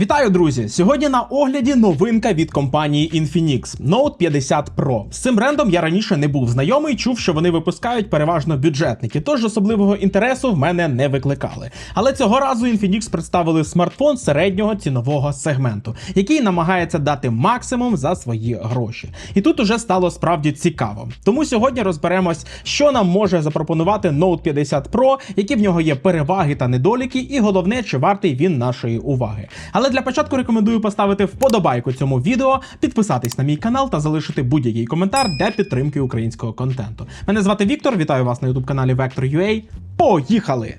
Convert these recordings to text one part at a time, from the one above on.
Вітаю, друзі! Сьогодні на огляді новинка від компанії Infinix Note 50 Pro. З цим брендом я раніше не був знайомий, чув, що вони випускають переважно бюджетники, тож особливого інтересу в мене не викликали. Але цього разу Infinix представили смартфон середнього цінового сегменту, який намагається дати максимум за свої гроші. І тут уже стало справді цікаво. Тому сьогодні розберемось, що нам може запропонувати Note 50 Pro, які в нього є переваги та недоліки, і головне, чи вартий він нашої уваги. Але для початку рекомендую поставити вподобайку цьому відео, підписатись на мій канал та залишити будь-який коментар для підтримки українського контенту. Мене звати Віктор, вітаю вас на youtube каналі Vector.ua. Поїхали!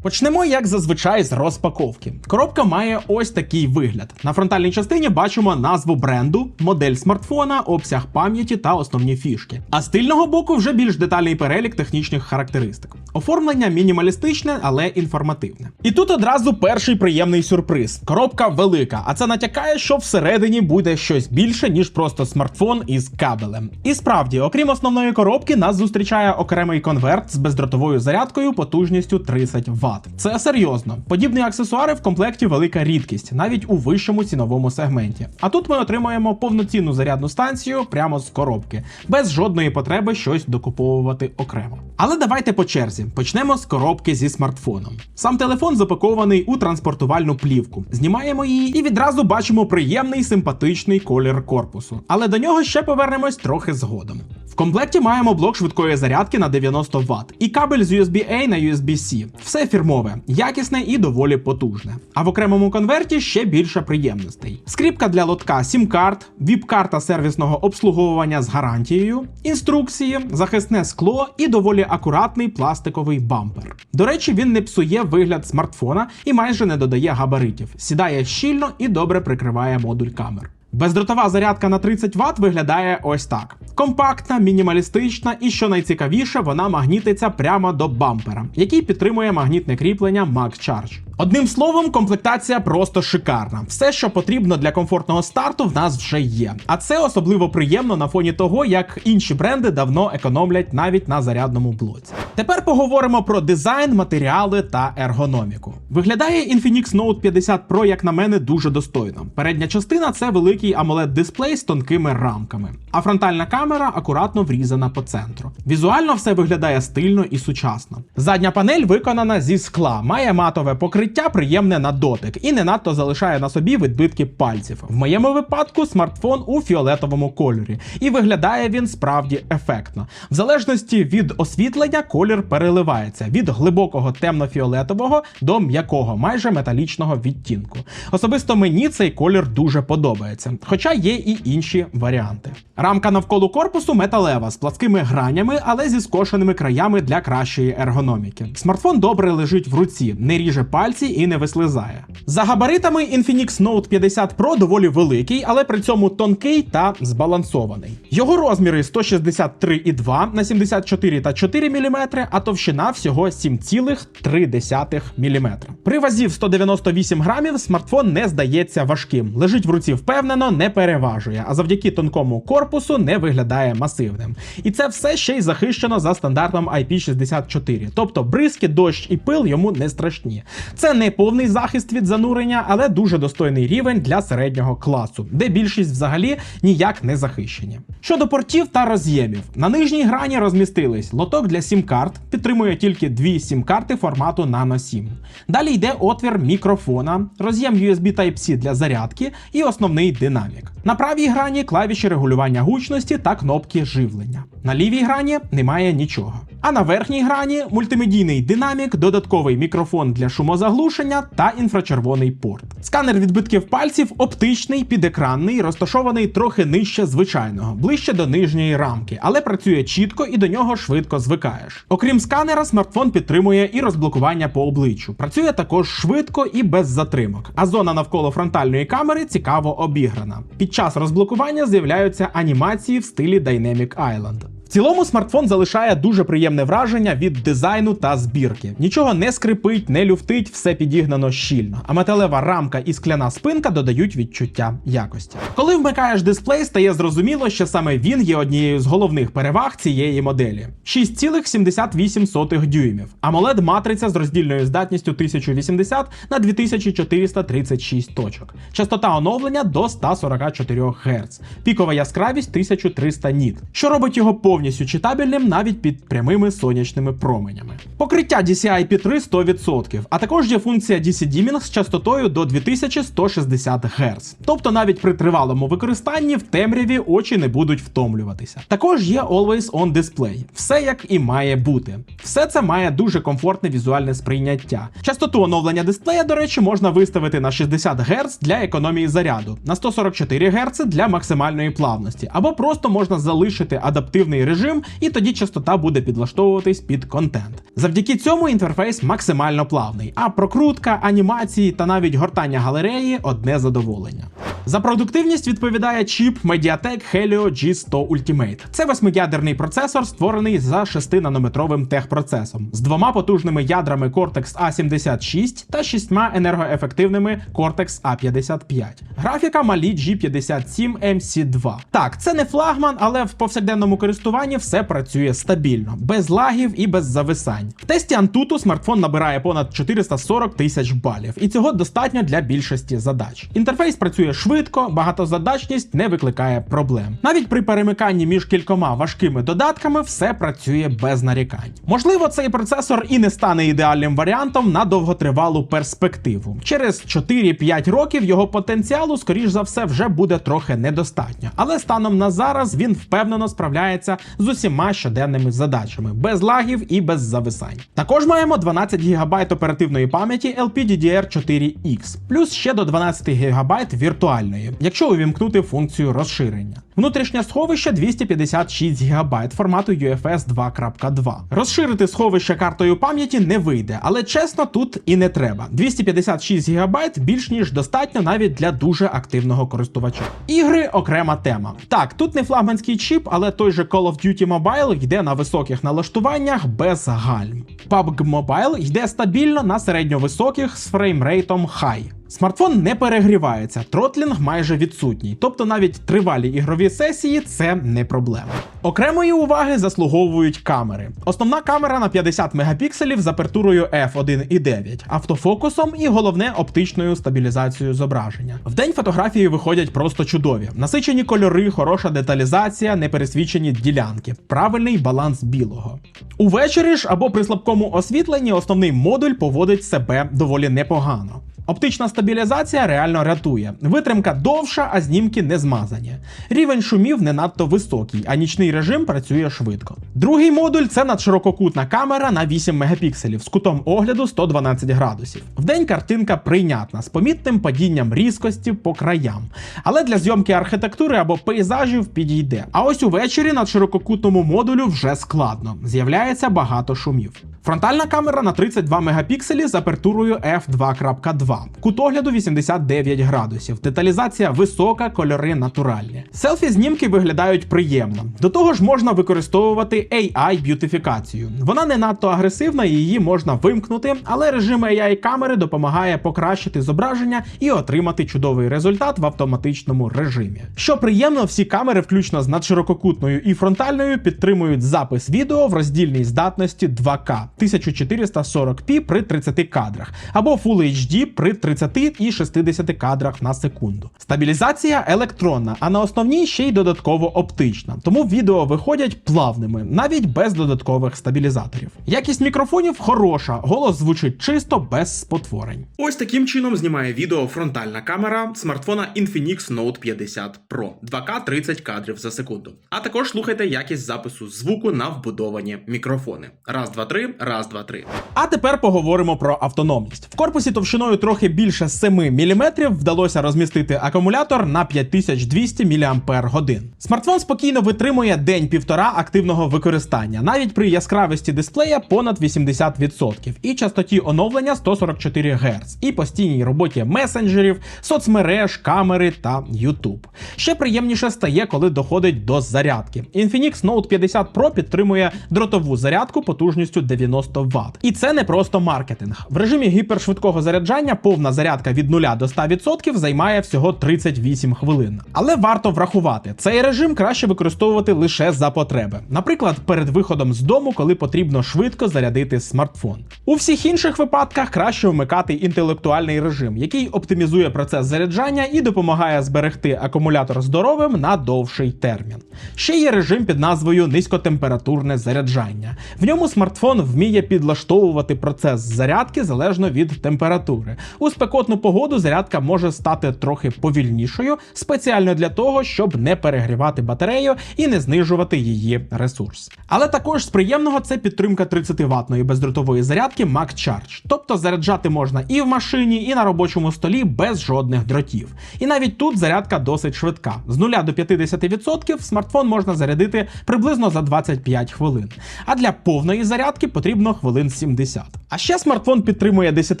Почнемо, як зазвичай, з розпаковки. Коробка має ось такий вигляд. На фронтальній частині бачимо назву бренду, модель смартфона, обсяг пам'яті та основні фішки. А з тильного боку вже більш детальний перелік технічних характеристик. Оформлення мінімалістичне, але інформативне. І тут одразу перший приємний сюрприз. Коробка велика, а це натякає, що всередині буде щось більше, ніж просто смартфон із кабелем. І справді, окрім основної коробки, нас зустрічає окремий конверт з бездротовою зарядкою потужністю 30 Вт. Це серйозно. Подібні аксесуари в комплекті велика рідкість, навіть у вищому ціновому сегменті. А тут ми отримаємо повноцінну зарядну станцію прямо з коробки, без жодної потреби щось докуповувати окремо. Але давайте по черзі почнемо з коробки зі смартфоном. Сам телефон запакований у транспортувальну плівку. Знімаємо її і відразу бачимо приємний симпатичний колір корпусу. Але до нього ще повернемось трохи згодом. Комплекті маємо блок швидкої зарядки на 90 Вт і кабель з USB-A на USB-C. Все фірмове, якісне і доволі потужне. А в окремому конверті ще більше приємностей: скріпка для лотка сім-карт, віп-карта сервісного обслуговування з гарантією, інструкції, захисне скло і доволі акуратний пластиковий бампер. До речі, він не псує вигляд смартфона і майже не додає габаритів, сідає щільно і добре прикриває модуль камер. Бездротова зарядка на 30 Вт виглядає ось так: компактна, мінімалістична і що найцікавіше, вона магнітиться прямо до бампера, який підтримує магнітне кріплення Max Charge. Одним словом, комплектація просто шикарна. Все, що потрібно для комфортного старту, в нас вже є. А це особливо приємно на фоні того, як інші бренди давно економлять навіть на зарядному блоці. Тепер поговоримо про дизайн, матеріали та ергономіку. Виглядає Infinix Note 50 Pro, як на мене, дуже достойно. Передня частина це великий amoled дисплей з тонкими рамками, а фронтальна камера акуратно врізана по центру. Візуально все виглядає стильно і сучасно. Задня панель виконана зі скла, має матове покриття, приємне на дотик і не надто залишає на собі відбитки пальців. В моєму випадку смартфон у фіолетовому кольорі, і виглядає він справді ефектно. В залежності від освітлення колір переливається від глибокого темно-фіолетового до м'якого, майже металічного відтінку. Особисто мені цей колір дуже подобається, хоча є і інші варіанти. Рамка навколо корпусу металева з пласкими гранями, але зі скошеними краями для кращої ергономіки. Смартфон добре лежить в руці, не ріже пальці і не вислизає. За габаритами Infinix Note 50 Pro доволі великий, але при цьому тонкий та збалансований. Його розміри 163,2 на 74 та 4 мм, а товщина всього 7,3 мм. При вазі в 198 грамів смартфон не здається важким, лежить в руці впевнено, не переважує, а завдяки тонкому корпусу не виглядає масивним. І це все ще й захищено за стандартом IP64, тобто бризки, дощ і пил йому не страшні. Це не повний захист від занурення, але дуже достойний рівень для середнього класу, де більшість взагалі ніяк не захищені. Щодо портів та роз'ємів, на нижній грані розмістились лоток для сім-карт, підтримує тільки дві сім-карти формату Nano 7. Далі йде отвір мікрофона, роз'єм USB Type-C для зарядки і основний динамік. На правій грані клавіші регулювання гучності та кнопки живлення. На лівій грані немає нічого. А на верхній грані мультимедійний динамік, додатковий мікрофон для шумозаглушення та інфрачервоний порт. Сканер відбитків пальців оптичний, підекранний, розташований трохи нижче звичайного, ближче до нижньої рамки, але працює чітко і до нього швидко звикаєш. Окрім сканера, смартфон підтримує і розблокування по обличчю. Працює також швидко і без затримок. А зона навколо фронтальної камери цікаво обіграна. Під час розблокування з'являються анімації в стилі Dynamic Island. В цілому смартфон залишає дуже приємне враження від дизайну та збірки. Нічого не скрипить, не люфтить, все підігнано щільно. А металева рамка і скляна спинка додають відчуття якості. Коли вмикаєш дисплей, стає зрозуміло, що саме він є однією з головних переваг цієї моделі: 6,78 дюймів. AMOLED матриця з роздільною здатністю 1080 на 2436 точок. Частота оновлення до 144 Гц. Пікова яскравість 1300 ніт, що робить його повністю читабельним навіть під прямими сонячними променями. Покриття DCI P3 100%, а також є функція DC Dimming з частотою до 2160 Гц. Тобто навіть при тривалому використанні в темряві очі не будуть втомлюватися. Також є Always On Display. Все як і має бути. Все це має дуже комфортне візуальне сприйняття. Частоту оновлення дисплея, до речі, можна виставити на 60 Гц для економії заряду, на 144 Гц для максимальної плавності, або просто можна залишити адаптивний режим, і тоді частота буде підлаштовуватись під контент. Завдяки цьому інтерфейс максимально плавний, а прокрутка, анімації та навіть гортання галереї одне задоволення. За продуктивність відповідає чіп Mediatek Helio G100 Ultimate. Це восьмиядерний процесор, створений за 6-нанометровим техпроцесом, з двома потужними ядрами Cortex A76 та шістьма енергоефективними Cortex A55. Графіка Mali G57 MC2. Так, це не флагман, але в повсякденному користуванні все працює стабільно, без лагів і без зависань. В тесті Antutu смартфон набирає понад 440 тисяч балів, і цього достатньо для більшості задач. Інтерфейс працює швидко, багатозадачність не викликає проблем. Навіть при перемиканні між кількома важкими додатками все працює без нарікань. Можливо, цей процесор і не стане ідеальним варіантом на довготривалу перспективу. Через 4-5 років його потенціалу, скоріш за все, вже буде трохи недостатньо. Але станом на зараз він впевнено справляється з усіма щоденними задачами, без лагів і без зависань. Також маємо 12 ГБ оперативної пам'яті LPDDR4X, плюс ще до 12 ГБ віртуальної, якщо увімкнути функцію розширення. Внутрішнє сховище 256 ГБ формату UFS 2.2. Розширити сховище картою пам'яті не вийде, але чесно, тут і не треба. 256 ГБ більш ніж достатньо навіть для дуже активного користувача. Ігри окрема тема. Так, тут не флагманський чіп, але той же Call of Duty Mobile йде на високих налаштуваннях без гальм. PUBG Mobile йде стабільно на середньовисоких з фреймрейтом high. Смартфон не перегрівається, тротлінг майже відсутній, тобто навіть тривалі ігрові сесії це не проблема. Окремої уваги заслуговують камери. Основна камера на 50 мегапікселів з апертурою f1.9, автофокусом і головне оптичною стабілізацією зображення. Вдень фотографії виходять просто чудові. Насичені кольори, хороша деталізація, непересвічені ділянки, правильний баланс білого. Увечері ж або при слабкому освітленні основний модуль поводить себе доволі непогано. Оптична стабілізація реально рятує. Витримка довша, а знімки не змазані. Рівень шумів не надто високий, а нічний режим працює швидко. Другий модуль це надширококутна камера на 8 мегапікселів з кутом огляду 112 градусів. Вдень картинка прийнятна з помітним падінням різкості по краям. Але для зйомки архітектури або пейзажів підійде. А ось увечері на ширококутному модулю вже складно. З'являється багато шумів. Фронтальна камера на 32 мегапікселі з апертурою f2.2. Кут огляду 89 градусів. Деталізація висока, кольори натуральні. Селфі знімки виглядають приємно. До того ж, можна використовувати AI б'ютифікацію. Вона не надто агресивна, і її можна вимкнути, але режим AI камери допомагає покращити зображення і отримати чудовий результат в автоматичному режимі. Що приємно, всі камери, включно з надширококутною і фронтальною, підтримують запис відео в роздільній здатності 2К 1440p при 30 кадрах або Full HD при 30 і 60 кадрах на секунду. Стабілізація електронна, а на основній ще й додатково оптична, тому відео виходять плавними, навіть без додаткових стабілізаторів. Якість мікрофонів хороша, голос звучить чисто без спотворень. Ось таким чином знімає відео фронтальна камера смартфона Infinix Note 50 Pro 2К 30 кадрів за секунду. А також слухайте якість запису звуку на вбудовані мікрофони. Раз, два, три, Раз, два, три. А тепер поговоримо про автономність. В корпусі товщиною трохи більше 7 мм вдалося розмістити акумулятор на 5200 мАч. Смартфон спокійно витримує день-півтора активного використання, навіть при яскравості дисплея понад 80% і частоті оновлення 144 Гц, і постійній роботі месенджерів, соцмереж, камери та YouTube. Ще приємніше стає, коли доходить до зарядки. Infinix Note 50 Pro підтримує дротову зарядку потужністю 90 Вт. І це не просто маркетинг. В режимі гіпершвидкого заряджання повна зарядка від 0 до 100% займає всього 38 хвилин. Але варто врахувати, цей режим краще використовувати лише за потреби. Наприклад, перед виходом з дому, коли потрібно швидко зарядити смартфон. У всіх інших випадках краще вмикати інтелектуальний режим, який оптимізує процес заряджання і допомагає зберегти акумулятор здоровим на довший термін. Ще є режим під назвою низькотемпературне заряджання. В ньому смартфон вміє підлаштовувати процес зарядки залежно від температури. У спекотну погоду зарядка може стати трохи повільнішою, спеціально для того, щоб не перегрівати батарею і не знижувати її ресурс. Але також з приємного це підтримка 30 ватної бездротової зарядки Mac Charge. Тобто заряджати можна і в машині, і на робочому столі без жодних дротів. І навіть тут зарядка досить швидка. З 0 до 50% смартфон можна зарядити приблизно за 25 хвилин. А для повної зарядки потрібно хвилин 70. А ще смартфон підтримує 10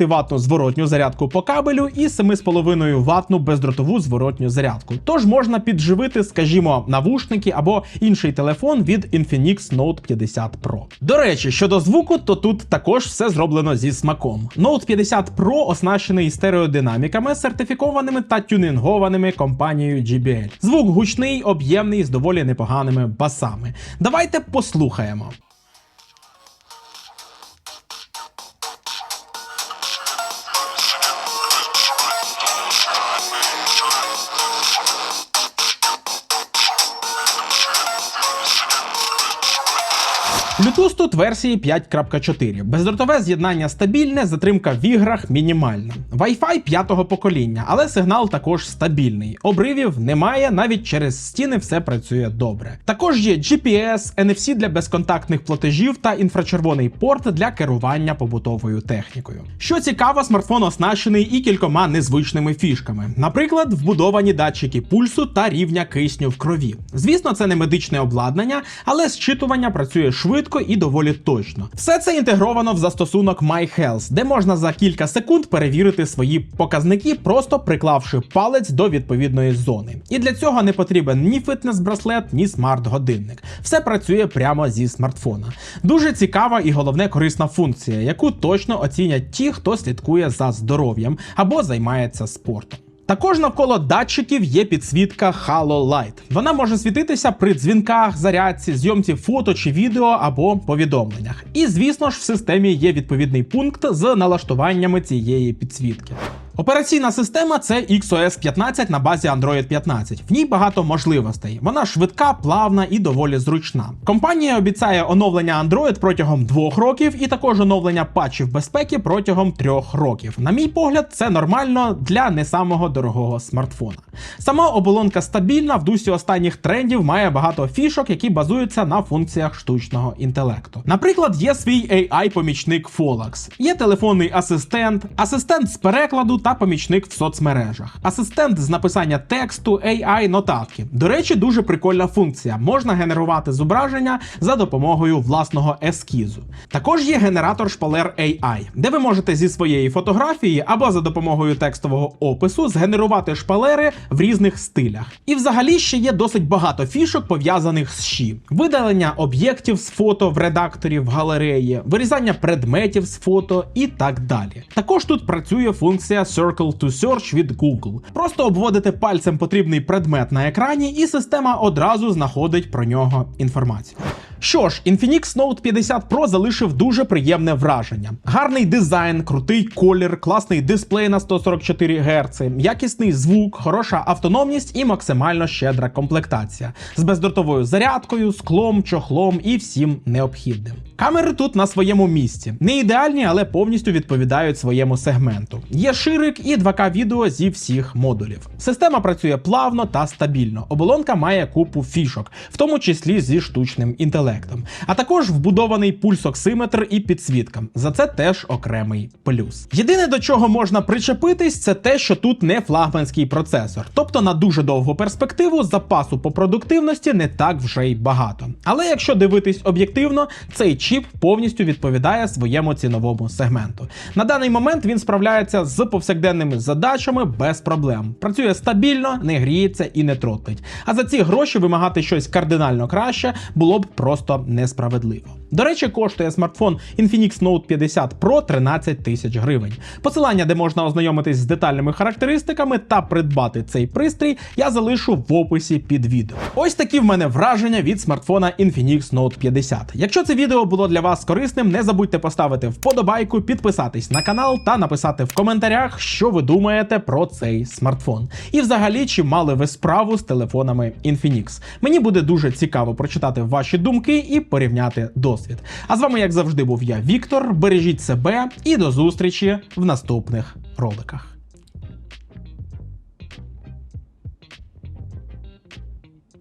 ватну зворотню зарядку по кабелю і 7,5 ватну бездротову зворотню зарядку. Тож можна підживити, скажімо, навушники або інший телефон від Infinix Note 50 Pro. До речі, щодо звуку, то тут також все зроблено зі смаком. Note 50 Pro оснащений стереодинаміками, сертифікованими та тюнингованими компанією JBL. Звук гучний, об'ємний з доволі непоганими басами. Давайте послухаємо. Bluetooth тут версії 5.4. Бездротове з'єднання стабільне, затримка в іграх мінімальна. Wi-Fi п'ятого покоління, але сигнал також стабільний. Обривів немає, навіть через стіни все працює добре. Також є GPS, NFC для безконтактних платежів та інфрачервоний порт для керування побутовою технікою. Що цікаво, смартфон оснащений і кількома незвичними фішками. Наприклад, вбудовані датчики пульсу та рівня кисню в крові. Звісно, це не медичне обладнання, але зчитування працює швидко і доволі точно. Все це інтегровано в застосунок MyHealth, де можна за кілька секунд перевірити свої показники, просто приклавши палець до відповідної зони. І для цього не потрібен ні фітнес-браслет, ні смарт-годинник. Все працює прямо зі смартфона. Дуже цікава і головне корисна функція, яку точно оцінять ті, хто слідкує за здоров'ям або займається спортом. Також навколо датчиків є підсвітка Halo Light. Вона може світитися при дзвінках, зарядці, зйомці фото чи відео або повідомленнях. І звісно ж, в системі є відповідний пункт з налаштуваннями цієї підсвітки. Операційна система це XOS 15 на базі Android 15. В ній багато можливостей. Вона швидка, плавна і доволі зручна. Компанія обіцяє оновлення Android протягом двох років і також оновлення патчів безпеки протягом трьох років. На мій погляд, це нормально для не самого дорогого смартфона. Сама оболонка стабільна, в дусі останніх трендів має багато фішок, які базуються на функціях штучного інтелекту. Наприклад, є свій AI-помічник Folax, є телефонний асистент, асистент з перекладу та помічник в соцмережах, асистент з написання тексту, AI нотатки. До речі, дуже прикольна функція. Можна генерувати зображення за допомогою власного ескізу. Також є генератор шпалер AI, де ви можете зі своєї фотографії або за допомогою текстового опису згенерувати шпалери в різних стилях. І взагалі ще є досить багато фішок пов'язаних з щі: видалення об'єктів з фото в редакторі в галереї, вирізання предметів з фото і так далі. Також тут працює функція Circle to Search від Google. Просто обводите пальцем потрібний предмет на екрані, і система одразу знаходить про нього інформацію. Що ж, Infinix Note 50 Pro залишив дуже приємне враження. Гарний дизайн, крутий колір, класний дисплей на 144 Гц, якісний звук, хороша автономність і максимально щедра комплектація з бездротовою зарядкою, склом, чохлом і всім необхідним. Камери тут на своєму місці. Не ідеальні, але повністю відповідають своєму сегменту. Є ширик і 2К відео зі всіх модулів. Система працює плавно та стабільно. Оболонка має купу фішок, в тому числі зі штучним інтелектом. А також вбудований пульсоксиметр і підсвітка. За це теж окремий плюс. Єдине до чого можна причепитись, це те, що тут не флагманський процесор. Тобто на дуже довгу перспективу запасу по продуктивності не так вже й багато. Але якщо дивитись об'єктивно, цей чіп повністю відповідає своєму ціновому сегменту. На даний момент він справляється з повсякденними задачами без проблем. Працює стабільно, не гріється і не тротлить. А за ці гроші вимагати щось кардинально краще було б просто несправедливо. До речі, коштує смартфон Infinix Note 50 Pro 13 тисяч гривень. Посилання, де можна ознайомитись з детальними характеристиками та придбати цей пристрій, я залишу в описі під відео. Ось такі в мене враження від смартфона Infinix Note 50. Якщо це відео було для вас корисним, не забудьте поставити вподобайку, підписатись на канал та написати в коментарях, що ви думаєте про цей смартфон. І взагалі, чи мали ви справу з телефонами Infinix. Мені буде дуже цікаво прочитати ваші думки і порівняти досвід. А з вами, як завжди, був я, Віктор. Бережіть себе і до зустрічі в наступних роликах.